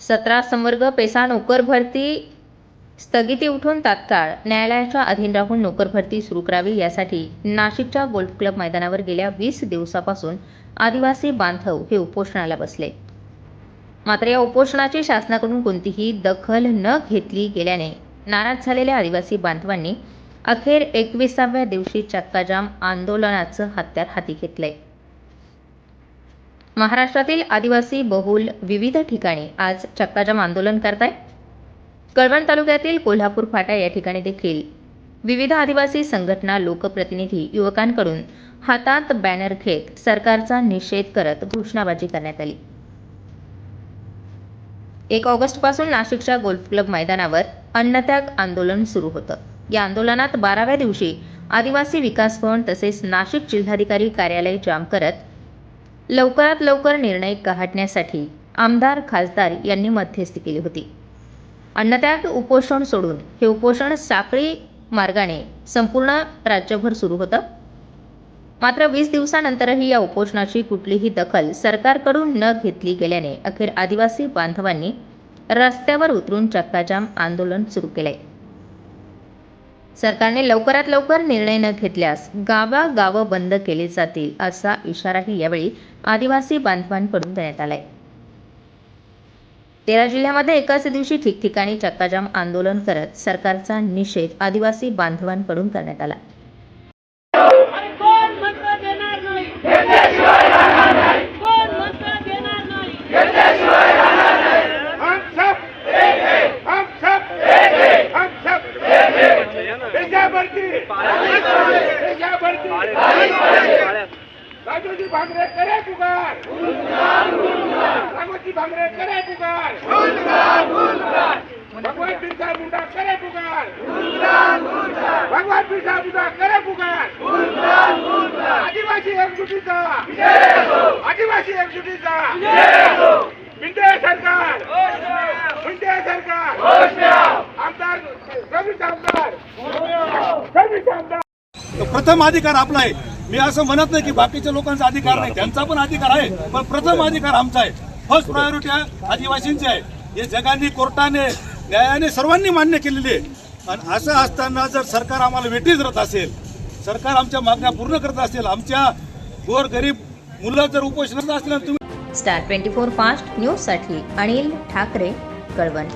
सतरा संवर्ग पेसा नोकर भरती स्थगिती उठून तात्काळ. न्यायालयाच्या अधीन राहून नोकर भरती सुरू करावी यासाठी नाशिकच्या गोल्फ क्लब मैदानावर गेल्या वीस दिवसापासून आदिवासी बांधव हे उपोषणाला बसले. मात्र या उपोषणाची शासनाकडून कोणतीही दखल न घेतली गेल्याने नाराज झालेल्या आदिवासी बांधवांनी अखेर एकविसाव्या दिवशी चक्काजाम आंदोलनाचं हत्यार हाती घेतलंय. महाराष्ट्रातील आदिवासी बहुल विविध ठिकाणी आज चक्काजाम आंदोलन करताय. कळवण तालुक्यातील कोल्हापूर फाटा या ठिकाणी देखील विविध आदिवासी संघटना लोकप्रतिनिधी युवकांकडून हातात बॅनर घेत सरकारचा निषेध करत घोषणाबाजी करण्यात आली. एक ऑगस्टपासून नाशिकच्या गोल्फ क्लब मैदानावर अन्नत्याग आंदोलन सुरू होतं. या आंदोलनात बाराव्या दिवशी आदिवासी विकास भवन तसेच नाशिक जिल्हाधिकारी कार्यालय जाम करत लवकरात लवकर निर्णय गाठण्यासाठी आमदार खासदार यांनी मध्यस्थी केली होती. अन्नत्याग उपोषण सोडून हे उपोषण साखळी मार्गाने संपूर्ण राज्यभर सुरू होतं. मात्र वीस दिवसानंतरही या उपोषणाची कुठलीही दखल सरकारकडून न घेतली गेल्याने अखेर आदिवासी बांधवांनी रस्त्यावर उतरून चक्काजाम आंदोलन सुरू केले सरकारने लवकरात लवकर निर्णय न घेतल्यास गावागावं बंद केली जातील असा इशाराही यावेळी आदिवासी बांधवांकडून देण्यात आलाय. तेरा जिल्ह्यामध्ये एकाच दिवशी ठिकठिकाणी चक्काजाम आंदोलन करत सरकारचा निषेध आदिवासी बांधवांकडून करण्यात आला. राजूजी भांगरे करे पुकार. रामोजी भांगरे करे पुकार. भगवान बिरसा मुंडा करे पुकार. भगवान बिरसा मुंडा करे पुकार. आदिवासी एकजुटीचा. आदिवासी एकजुटीचा. बिंदे सरकार. बिंदे सरकार. आमदार रवी आमदार रवी आमदार प्रथम अधिकार आपला आहे. मी असं म्हणत नाही की बाकीच्या लोकांचा अधिकार नाही. त्यांचा पण अधिकार आहे पण प्रथम अधिकार आमचा आहे. फर्स्ट प्रायोरिटी आदिवासींची आहे. हे जगाने कोर्टाने न्यायाने सर्वांनी मान्य केलेली आहे. आणि असं असताना जर सरकार आम्हाला वेटीच धरत असेल सरकार आमच्या मागण्या पूर्ण करत असेल आमच्या गोर गरीब मुलं जर उपोषणात असतील तुम्ही स्टार ट्वेंटी फोर फास्ट न्यूजसाठी अनिल ठाकरे कळवण.